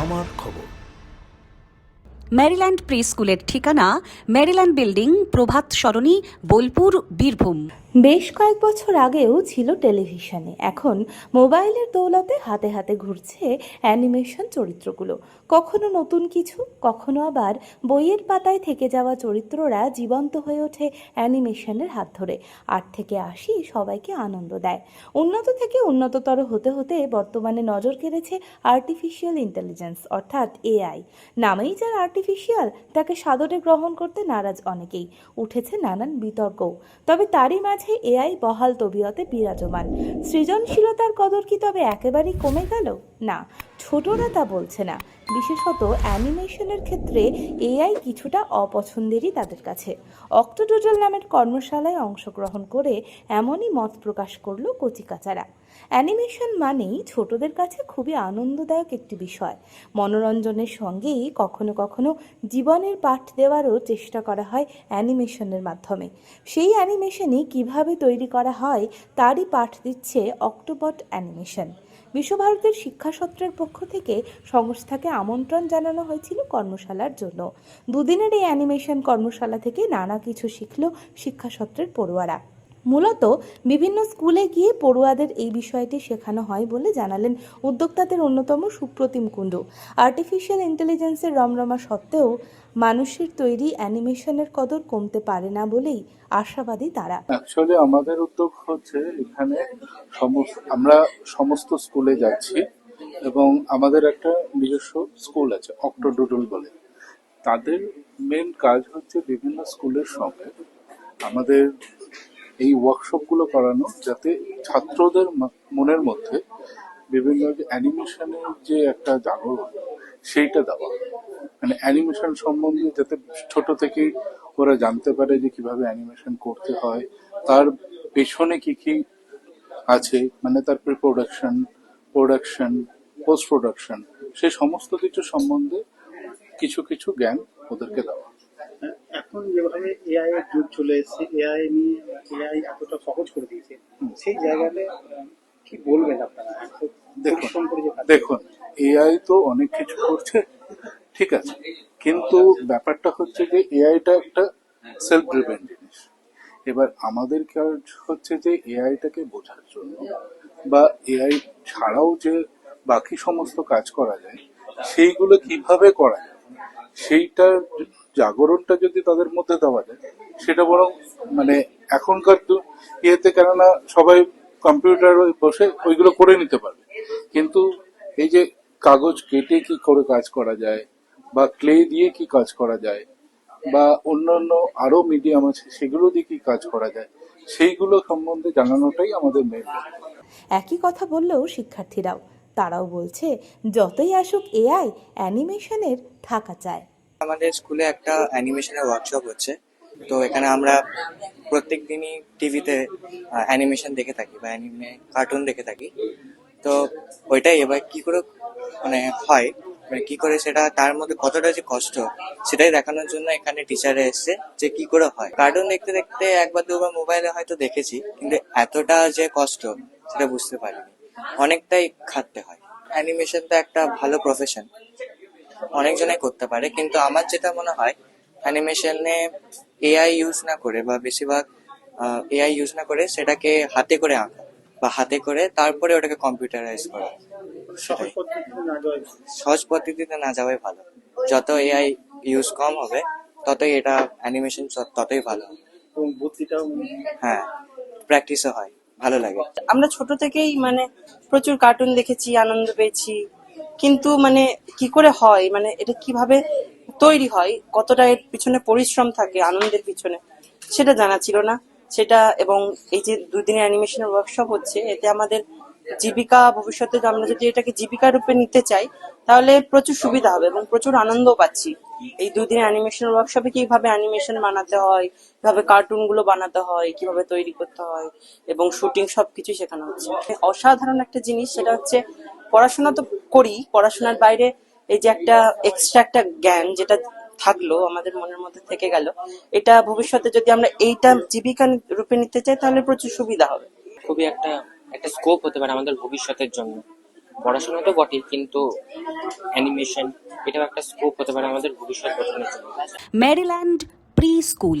আমার খবর। Maryland pre স্কুলের ঠিকানা ম্যারিল্যান্ড বিল্ডিং প্রভাত সরণি বোলপুর বীরভূম। বেশ কয়েক বছর আগেও ছিল টেলিভিশনে। এখন মোবাইলের দৌলতে হাতে হাতে ঘুরছে অ্যানিমেশন চরিত্রগুলো। কখনো নতুন কিছু, কখনো আবার বইয়ের পাতায় থেকে যাওয়া চরিত্ররা জীবন্ত হয়ে ওঠে অ্যানিমেশনের হাত ধরে। আট থেকে আশি সবাইকে আনন্দ দেয়। উন্নত থেকে উন্নততর হতে হতে বর্তমানে নজর কেড়েছে আর্টিফিশিয়াল ইন্টেলিজেন্স অর্থাৎ এআই নামেই যার আর্টিফিশিয়াল তাকে সাদরে গ্রহণ করতে নারাজ অনেকেই। উঠেছে নানান বিতর্কও। তবে তারই মাঝে এআই বহাল তবিয়তে বিরাজমান। সৃজনশীলতার কদর কি তবে একেবারেই কমে গেল? না, ছোটরা তা বলছে না। বিশেষত অ্যানিমেশনের ক্ষেত্রে এআই কিছুটা অপছন্দেরই তাদের কাছে। অক্টোডোটাল নামের কর্মশালায় অংশগ্রহণ করে এমনই মত প্রকাশ করল কচিকাচারা। অ্যানিমেশন মানেই ছোটদের কাছে খুবই আনন্দদায়ক একটি বিষয়। মনোরঞ্জনের সঙ্গেই কখনো কখনো জীবনের পাঠ দেওয়ারও চেষ্টা করা হয় অ্যানিমেশনের মাধ্যমে। সেই অ্যানিমেশনই কীভাবে তৈরি করা হয় তারই পাঠ দিচ্ছে অক্টোবট অ্যানিমেশন। বিশ্বভারতের শিক্ষাসত্রের পক্ষ থেকে সংস্থাকে আমন্ত্রণ জানানো হয়েছিল কর্মশালার জন্য। দুদিনের এই অ্যানিমেশন কর্মশালা থেকে নানা কিছু শিখল শিক্ষাসত্রের পড়ুয়ারা। মূলত বিভিন্ন স্কুলে গিয়ে পড়ুয়াদের এই বিষয়টি শেখানো হয় বলে জানালেন উদ্যোক্তাদের অন্যতম সুপ্রতিম কুণ্ডু। আর্টিফিশিয়াল ইন্টেলিজেন্সের রমরমা সত্ত্বেও মানুষের তৈরি অ্যানিমেশনের কদর কমতে পারে না বলেই আশাবাদী তারা। অ্যাকচুয়ালি আমাদের উদ্যোগ হচ্ছে এখানে আমরা সমস্ত স্কুলে যাচ্ছি এবং আমাদের একটা নিজস্ব স্কুল আছে অক্টোডুডল বলে। তাদের মেন কাজ হচ্ছে বিভিন্ন স্কুলের সঙ্গে আমাদের এই ওয়ার্কশপগুলো করানো যাতে ছাত্রদের মনের মধ্যে বিভিন্ন অ্যানিমেশনের যে একটা জাগরণ, সেইটা দেওয়া মানে অ্যানিমেশন সম্বন্ধে যাতে ছোট থেকেই ওরা জানতে পারে যে কীভাবে অ্যানিমেশন করতে হয়, তার পেছনে কি কি আছে মানে তার pre production production post production সেই সমস্ত কিছু সম্বন্ধে কিছু কিছু জ্ঞান ওদেরকে দেওয়া এখন যেভাবে এআই এর যুগ চলে এসেছে এআই নিয়ে এআই এতটা সহজ করে দিয়েছে সেই জায়গাতে কি বলবেন আপনারা? দেখুন দেখুন এআই তো অনেক কিছু করছে ঠিক আছে কিন্তু ব্যাপারটা হচ্ছে যে এআইটা একটা সেলফ ড্রিভেন জিনিস। এবার আমাদের কাজ হচ্ছে যে এআইটাকে বোঝার জন্য বা এআই ছাড়াও যে বাকি সমস্ত কাজ করা যায় সেইগুলো কীভাবে করা যায় সেইটার জাগরণটা যদি তাদের মধ্যে দেওয়া যায়, সেটা বরং মানে এখনকার ইয়েতে কেননা সবাই কম্পিউটার বসে ওইগুলো করে নিতে পারবে। কিন্তু এই যে কাগজ কেটে কি করে কাজ করা যায় বা ক্লে দিয়ে কি কাজ করা যায় বা অন্যান্য আরও মিডিয়াম আছে সেগুলো দিয়ে কি কাজ করা যায়, সেইগুলো সম্বন্ধে জানানোটাই আমাদের মেন একই কথা বললেও শিক্ষার্থীরাও, তারাও বলছে, যতই আসুক এআই অ্যানিমেশনের থাকা চায়। আমাদের স্কুলে একটা অ্যানিমেশনের ওয়ার্কশপ হচ্ছে। তো এখানে আমরা প্রত্যেক দিনই টিভিতে অ্যানিমেশন দেখে থাকি বা অ্যানিমে কার্টুন দেখে থাকি। তো ওইটাই এবার কি করে মানে হয় মানে কি করে সেটা, তার মধ্যে কতটা যে কষ্ট, সেটাই দেখানোর জন্য এখানে টিচারে এসছে যে কি করে হয়। কার্টুন দেখতে দেখতে একবার দুবার মোবাইলে হয়তো দেখেছি, কিন্তু এতটা যে কষ্ট, সেটা বুঝতে পারিনি। অনেকটাই খাটতে হয়। অ্যানিমেশন তো একটা ভালো প্রফেশন অনেকজনাই করতে পারে কিন্তু আমার যেটা মনে হয় অ্যানিমেশনে এআই ইউজ না করে বা বেশিরভাগ এআই ইউজ না করে সেটাকে হাতে করে আঁকা বা হাতে করে তারপরে ওটাকে কম্পিউটারাইজ করা। সহজ সেটাই পদ্ধতিতে না যাওয়াই ভালো। সহজ পদ্ধতিতে না যাওয়াই ভালো। যত এআই ইউজ কম হবে ততই এটা অ্যানিমেশন ততই ভালো হবে। হ্যাঁ। প্র্যাকটিসও হয় ভালো লাগে। আমরা ছোট থেকেই মানে প্রচুর কার্টুন দেখেছি আনন্দ পেয়েছি। কিন্তু মানে কি করে হয়? মানে এটা কীভাবে তৈরি হয়? কতটা এর পিছনে পরিশ্রম থাকে, আনন্দের পিছনে? সেটা জানা ছিল না। সেটা এবং এই যে দুদিনের অ্যানিমেশনের ওয়ার্কশপ হচ্ছে, এতে আমাদের জীবিকা ভবিষ্যতে আমরা যদি এটাকে জীবিকা রূপে নিতে চাই, তাহলে প্রচুর সুবিধা হবে এবং প্রচুর আনন্দও পাচ্ছি। এই দুদিনের অ্যানিমেশন ওয়ার্কশপে কীভাবে অ্যানিমেশন বানাতে হয়? কীভাবে কার্টুনগুলো বানাতে হয়? কীভাবে তৈরি করতে হয়? এবং শুটিং সবকিছু শেখানো হচ্ছে। অসাধারণ একটা জিনিস, সেটা হচ্ছে পড়াশোনা তো করি পড়াশোনার বাইরে এই যে একটা এক্সট্রা একটা জ্ঞান যেটা থাকল আমাদের মনের মধ্যে থেকে গেল এটা ভবিষ্যতে যদি আমরা এইটা জীবিকা রূপে নিতে চাই তাহলে প্রচুর সুবিধা হবে। খুবই একটা একটা স্কোপ হতে পারে আমাদের ভবিষ্যতের জন্য। পড়াশোনা তো বটেই কিন্তু অ্যানিমেশন এটাও একটা স্কোপ হতে পারে আমাদের ভবিষ্যৎ গঠনের জন্য। Maryland pre school